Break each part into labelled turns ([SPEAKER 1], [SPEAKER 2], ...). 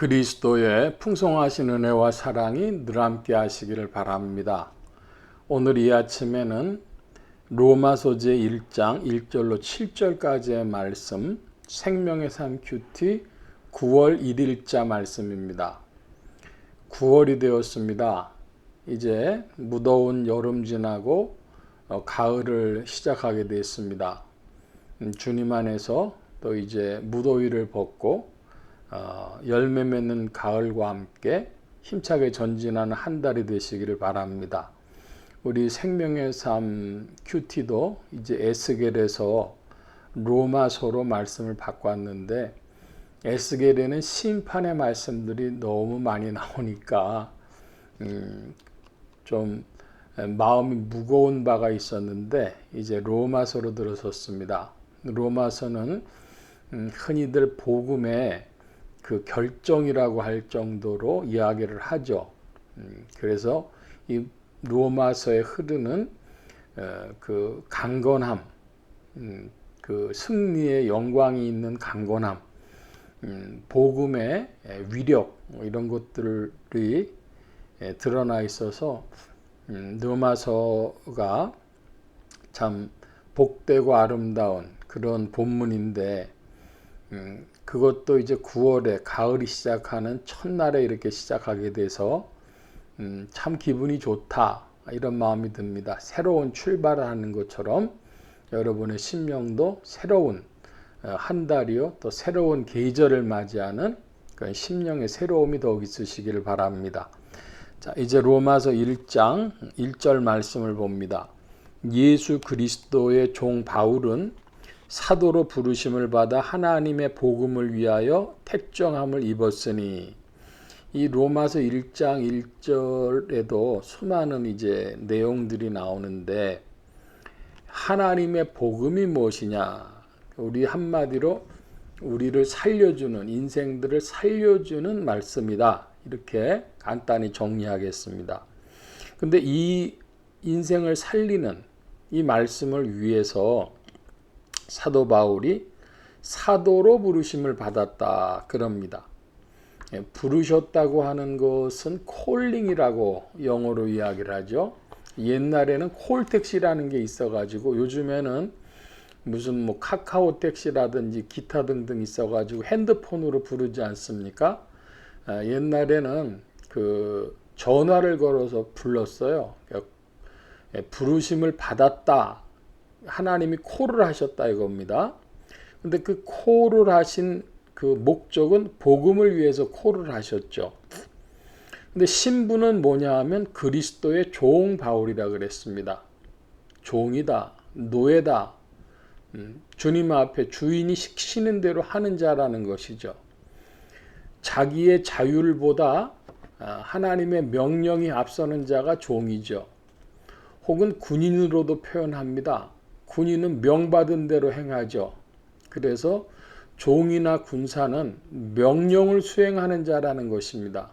[SPEAKER 1] 그리스도의 풍성하신 은혜와 사랑이 늘 함께 하시기를 바랍니다. 오늘 이 아침에는 로마서 제 1장 1절로 7절까지의 말씀 생명의 삶 큐티 9월 1일자 말씀입니다. 9월이 되었습니다. 이제 무더운 여름 지나고 어, 가을을 시작하게 됐습니다. 음, 주님 안에서 또 이제 무더위를 벗고 어, 열매 맺는 가을과 함께 힘차게 전진하는 한 달이 되시기를 바랍니다. 우리 생명의 삶 큐티도 이제 에스겔에서 로마서로 말씀을 바꿨는데 에스겔에는 심판의 말씀들이 너무 많이 나오니까 음, 좀 마음이 무거운 바가 있었는데 이제 로마서로 들어섰습니다. 로마서는 음, 흔히들 복음의 그 결정이라고 할 정도로 이야기를 하죠. 음, 그래서 이 로마서에 흐르는 어, 그 강건함, 음, 그 승리의 영광이 있는 강건함, 음, 복음의 위력 뭐 이런 것들이 드러나 있어서 로마서가 참 복되고 아름다운 그런 본문인데 그것도 이제 9월에 가을이 시작하는 첫날에 이렇게 시작하게 돼서 음, 참 기분이 좋다 이런 마음이 듭니다. 새로운 출발을 하는 것처럼 여러분의 심령도 새로운 어, 한 달이요 또 새로운 계절을 맞이하는 그 심령의 새로움이 더욱 있으시기를 바랍니다. 자 이제 로마서 1장 1절 말씀을 봅니다. 예수 그리스도의 종 바울은 사도로 부르심을 받아 하나님의 복음을 위하여 택정함을 입었으니 이 로마서 1장 1절에도 수많은 이제 내용들이 나오는데 하나님의 복음이 무엇이냐? 우리 한마디로 우리를 살려주는 인생들을 살려주는 말씀이다. 이렇게 간단히 정리하겠습니다. 근데 이 인생을 살리는 이 말씀을 위해서 사도 바울이 사도로 부르심을 받았다 그럽니다. 예, 부르셨다고 하는 것은 콜링이라고 영어로 이야기를 하죠. 옛날에는 콜택시라는 게 있어가지고 요즘에는 무슨 뭐 카카오 택시라든지 기타 등등 있어가지고 핸드폰으로 부르지 않습니까? 아, 옛날에는 그 전화를 걸어서 불렀어요. 예, 부르심을 받았다 하나님이 콜을 하셨다 이겁니다. 근데 그 콜을 하신 그 목적은 복음을 위해서 콜을 하셨죠. 근데 신부는 뭐냐 하면 그리스도의 종 바울이라 그랬습니다. 종이다, 노예다, 음, 주님 앞에 주인이 시키는 대로 하는 자라는 것이죠. 자기의 자율보다 아, 하나님의 명령이 앞서는 자가 종이죠. 혹은 군인으로도 표현합니다. 군인은 명받은 대로 행하죠. 그래서 종이나 군사는 명령을 수행하는 자라는 것입니다.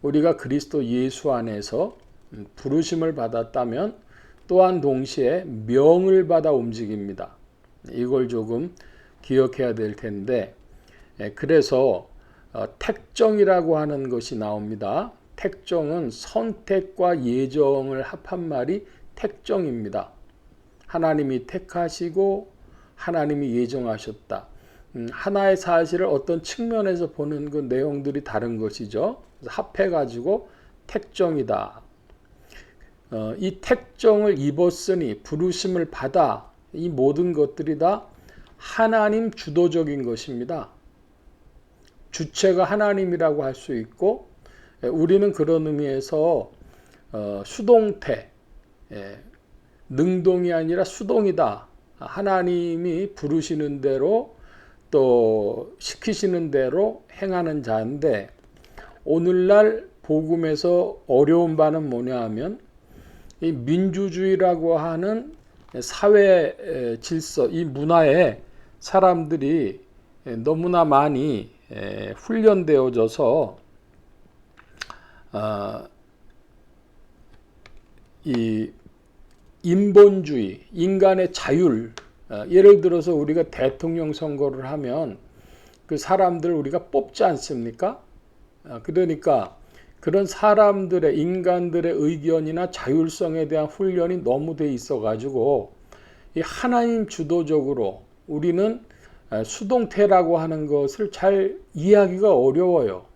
[SPEAKER 1] 우리가 그리스도 예수 안에서 부르심을 받았다면 또한 동시에 명을 받아 움직입니다. 이걸 조금 기억해야 될 텐데, 예, 그래서 어, 택정이라고 하는 것이 나옵니다. 택정은 선택과 예정을 합한 말이 택정입니다. 하나님이 택하시고 하나님이 예정하셨다. 음, 하나의 사실을 어떤 측면에서 보는 그 내용들이 다른 것이죠. 합해가지고 택정이다. 어, 이 택정을 입었으니 부르심을 받아 이 모든 것들이 다 하나님 주도적인 것입니다. 주체가 하나님이라고 할 수 있고 예, 우리는 그런 의미에서 어, 수동태 예, 능동이 아니라 수동이다. 하나님이 부르시는 대로 또 시키시는 대로 행하는 자인데 오늘날 복음에서 어려운 바는 뭐냐 하면 이 민주주의라고 하는 사회 질서, 이 문화에 사람들이 너무나 많이 훈련되어져서 어, 이 인본주의, 인간의 자율, 어, 예를 들어서 우리가 대통령 선거를 하면 그 사람들 우리가 뽑지 않습니까? 아, 그러니까 그런 사람들의 인간들의 의견이나 자율성에 대한 훈련이 너무 돼 있어 가지고 이 하나님 주도적으로 우리는 아, 수동태라고 하는 것을 잘 이해하기가 어려워요.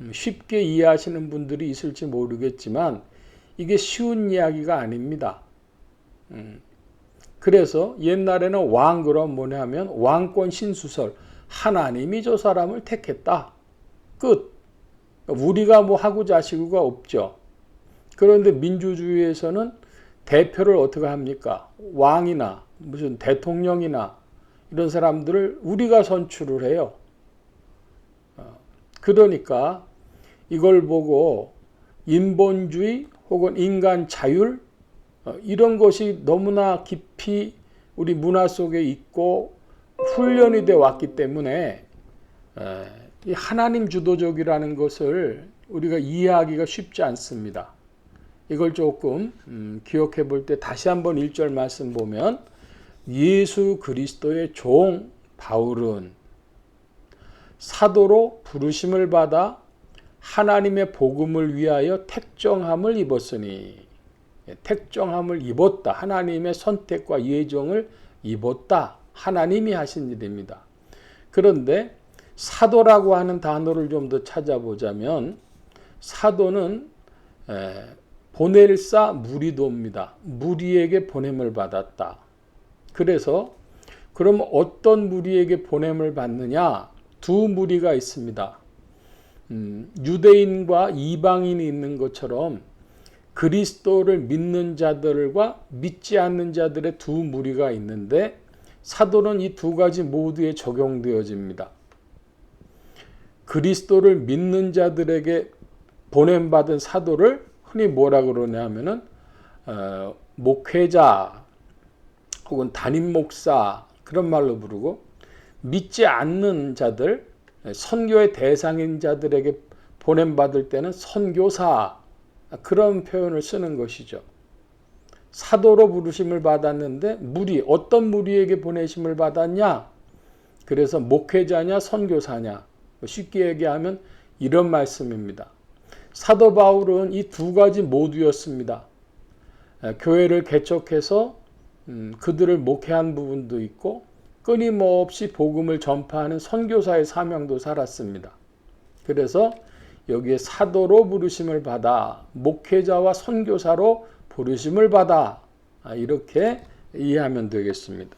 [SPEAKER 1] 음, 쉽게 이해하시는 분들이 있을지 모르겠지만 이게 쉬운 이야기가 아닙니다. 음, 그래서 옛날에는 왕 그럼 뭐냐면 왕권 신수설 하나님이 저 사람을 택했다. 끝. 우리가 뭐 하고 자시고가 없죠. 그런데 민주주의에서는 대표를 어떻게 합니까? 왕이나 무슨 대통령이나 이런 사람들을 우리가 선출을 해요. 어, 그러니까 이걸 보고 인본주의 혹은 인간 자율 어, 이런 것이 너무나 깊이 우리 문화 속에 있고 훈련이 돼 왔기 때문에 이 하나님 주도적이라는 것을 우리가 이해하기가 쉽지 않습니다. 이걸 조금 음, 기억해 볼 때 다시 한번 1절 말씀 보면 예수 그리스도의 종 바울은 사도로 부르심을 받아 하나님의 복음을 위하여 택정함을 입었으니 예, 택정함을 입었다. 하나님의 선택과 예정을 입었다. 하나님이 하신 일입니다. 그런데 사도라고 하는 단어를 좀 더 찾아보자면 사도는 보낼사 무리도입니다. 무리에게 보냄을 받았다. 그래서 그럼 어떤 무리에게 보냄을 받느냐? 두 무리가 있습니다. 음, 유대인과 이방인이 있는 것처럼 그리스도를 믿는 자들과 믿지 않는 자들의 두 무리가 있는데 사도는 이 두 가지 모두에 적용되어집니다. 그리스도를 믿는 자들에게 보냄받은 사도를 흔히 뭐라 그러냐 하면은 어, 목회자 혹은 담임 목사 그런 말로 부르고 믿지 않는 자들 선교의 대상인 자들에게 보냄받을 때는 선교사 그런 표현을 쓰는 것이죠. 사도로 부르심을 받았는데 무리 어떤 무리에게 보내심을 받았냐? 그래서 목회자냐 선교사냐? 뭐 쉽게 얘기하면 이런 말씀입니다. 사도 바울은 이 두 가지 모두였습니다. 교회를 개척해서 음, 그들을 목회한 부분도 있고 끊임없이 복음을 전파하는 선교사의 사명도 살았습니다. 그래서 여기에 사도로 부르심을 받아 목회자와 선교사로 부르심을 받아 아, 이렇게 이해하면 되겠습니다.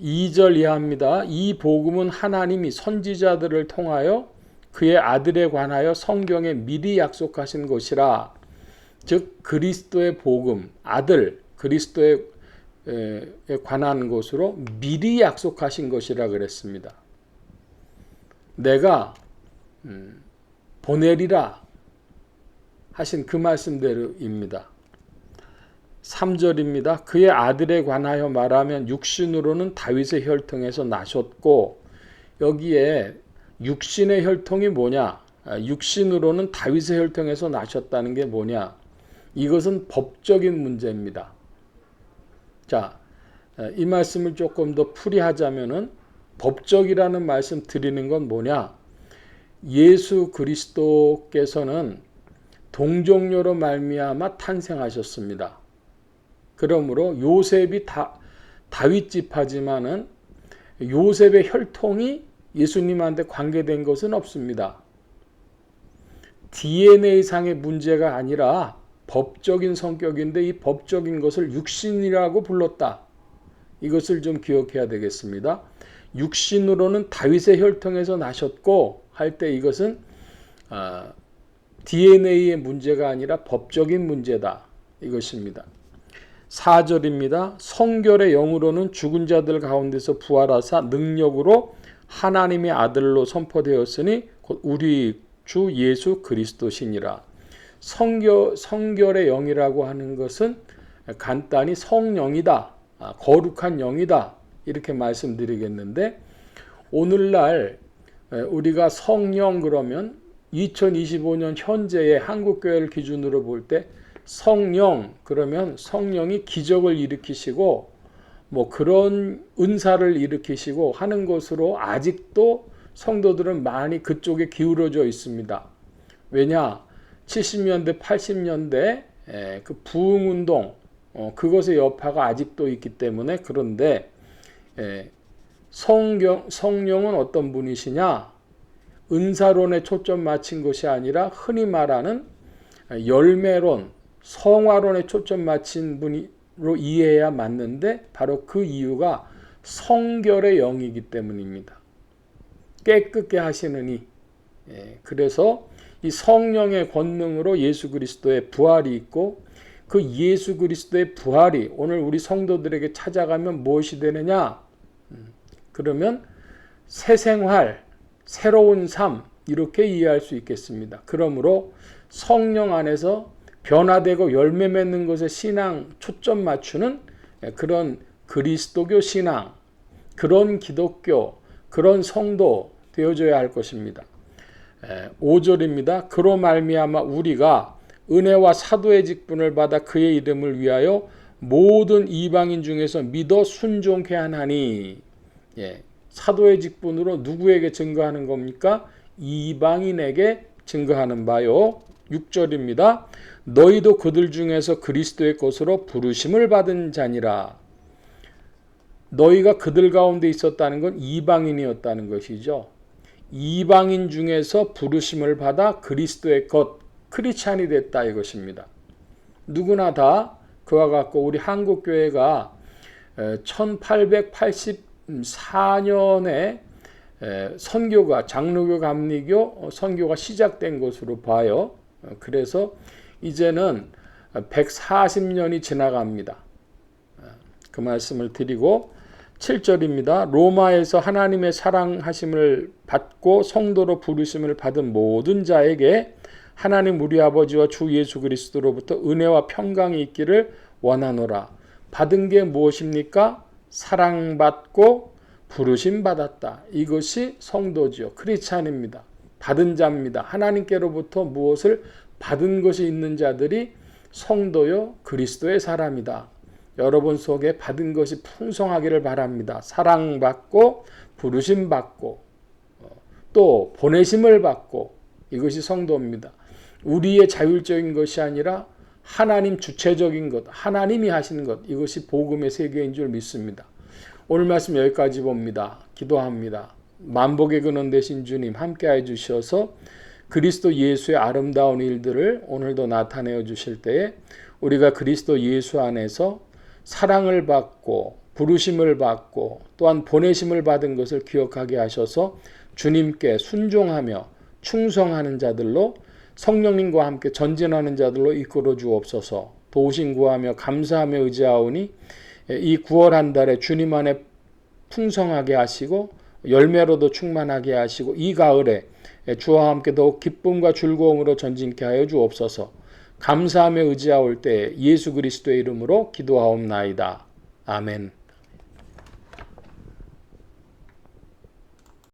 [SPEAKER 1] 2절 이하입니다. 이 복음은 하나님이 선지자들을 통하여 그의 아들에 관하여 성경에 미리 약속하신 것이라 즉 그리스도의 복음 아들 그리스도에 관한 것으로 미리 약속하신 것이라 그랬습니다. 내가 음, 보내리라 하신 그 말씀대로입니다. 3절입니다. 그의 아들에 관하여 말하면 육신으로는 다윗의 혈통에서 나셨고 여기에 육신의 혈통이 뭐냐? 아, 육신으로는 다윗의 혈통에서 나셨다는 게 뭐냐? 이것은 법적인 문제입니다. 자, 이 말씀을 조금 더 풀이하자면은 법적이라는 말씀 드리는 건 뭐냐? 예수 그리스도께서는 동정녀로 말미암아 탄생하셨습니다. 그러므로 요셉이 다, 다윗 집 하지만은 요셉의 혈통이 예수님한테 관계된 것은 없습니다. DNA상의 문제가 아니라 법적인 성격인데 이 법적인 것을 육신이라고 불렀다. 이것을 좀 기억해야 되겠습니다. 육신으로는 다윗의 혈통에서 나셨고 할 때 이것은 아, DNA의 문제가 아니라 법적인 문제다. 이것입니다. 4절입니다. 성결의 영으로는 죽은 자들 가운데서 부활하사 능력으로 하나님의 아들로 선포되었으니 곧 우리 주 예수 그리스도시니라. 성결, 성결의 영이라고 하는 것은 간단히 성령이다. 아, 거룩한 영이다. 이렇게 말씀드리겠는데 오늘날 우리가 성령 그러면 2025년 현재의 한국교회를 기준으로 볼 때 성령 그러면 성령이 기적을 일으키시고 뭐 그런 은사를 일으키시고 하는 것으로 아직도 성도들은 많이 그쪽에 기울어져 있습니다. 왜냐? 70년대, 80년대 그 부흥운동 어, 그것의 여파가 아직도 있기 때문에 그런데 에, 성경 성령은 어떤 분이시냐? 은사론에 초점 맞춘 것이 아니라 흔히 말하는 열매론, 성화론에 초점 맞춘 분으로 이해해야 맞는데 바로 그 이유가 성결의 영이기 때문입니다. 깨끗게 하시느니 예, 그래서 이 성령의 권능으로 예수 그리스도의 부활이 있고 그 예수 그리스도의 부활이 오늘 우리 성도들에게 찾아가면 무엇이 되느냐? 음, 그러면 새 생활, 새로운 삶 이렇게 이해할 수 있겠습니다. 그러므로 성령 안에서 변화되고 열매 맺는 것에 신앙 초점 맞추는 그런 그리스도교 신앙, 그런 기독교, 그런 성도 되어져야 할 것입니다. 5절입니다. 그로 말미암아 우리가 은혜와 사도의 직분을 받아 그의 이름을 위하여 모든 이방인 중에서 믿어 순종케 하나니 예, 사도의 직분으로 누구에게 증거하는 겁니까? 이방인에게 증거하는 바요. 6절입니다. 너희도 그들 중에서 그리스도의 것으로 부르심을 받은 자니라. 너희가 그들 가운데 있었다는 건 이방인이었다는 것이죠. 이방인 중에서 부르심을 받아 그리스도의 것, 크리스찬이 됐다 이것입니다. 누구나 다 그와 같고 우리 한국 교회가 1884년에 선교가 장로교 감리교 선교가 시작된 것으로 봐요. 그래서 이제는 140년이 지나갑니다. 그 말씀을 드리고 7절입니다. 로마에서 하나님의 사랑하심을 받고 성도로 부르심을 받은 모든 자에게 하나님 우리 아버지와 주 예수 그리스도로부터 은혜와 평강이 있기를 원하노라. 받은 게 무엇입니까? 사랑받고 부르심 받았다. 이것이 성도지요. 크리스찬입니다. 받은 자입니다. 하나님께로부터 무엇을 받은 것이 있는 자들이 성도요 그리스도의 사람이다. 여러분 속에 받은 것이 풍성하기를 바랍니다. 사랑받고 부르심 받고 어, 또 보내심을 받고 이것이 성도입니다. 우리의 자율적인 것이 아니라 하나님 주체적인 것, 하나님이 하시는 것 이것이 복음의 세계인 줄 믿습니다. 오늘 말씀 여기까지 봅니다. 기도합니다. 만복의 근원 되신 주님 함께해 주셔서 그리스도 예수의 아름다운 일들을 오늘도 나타내어 주실 때에 우리가 그리스도 예수 안에서 사랑을 받고 부르심을 받고 또한 보내심을 받은 것을 기억하게 하셔서 주님께 순종하며 충성하는 자들로 성령님과 함께 전진하는 자들로 이끌어 주옵소서 도우신 구하며 감사하며 의지하오니 이 9월 한 달에 주님 안에 풍성하게 하시고 열매로도 충만하게 하시고 이 가을에 주와 함께 더욱 기쁨과 즐거움으로 전진케 하여 주옵소서. 감사하며 의지하올 때 예수 그리스도의 이름으로 기도하옵나이다. 아멘.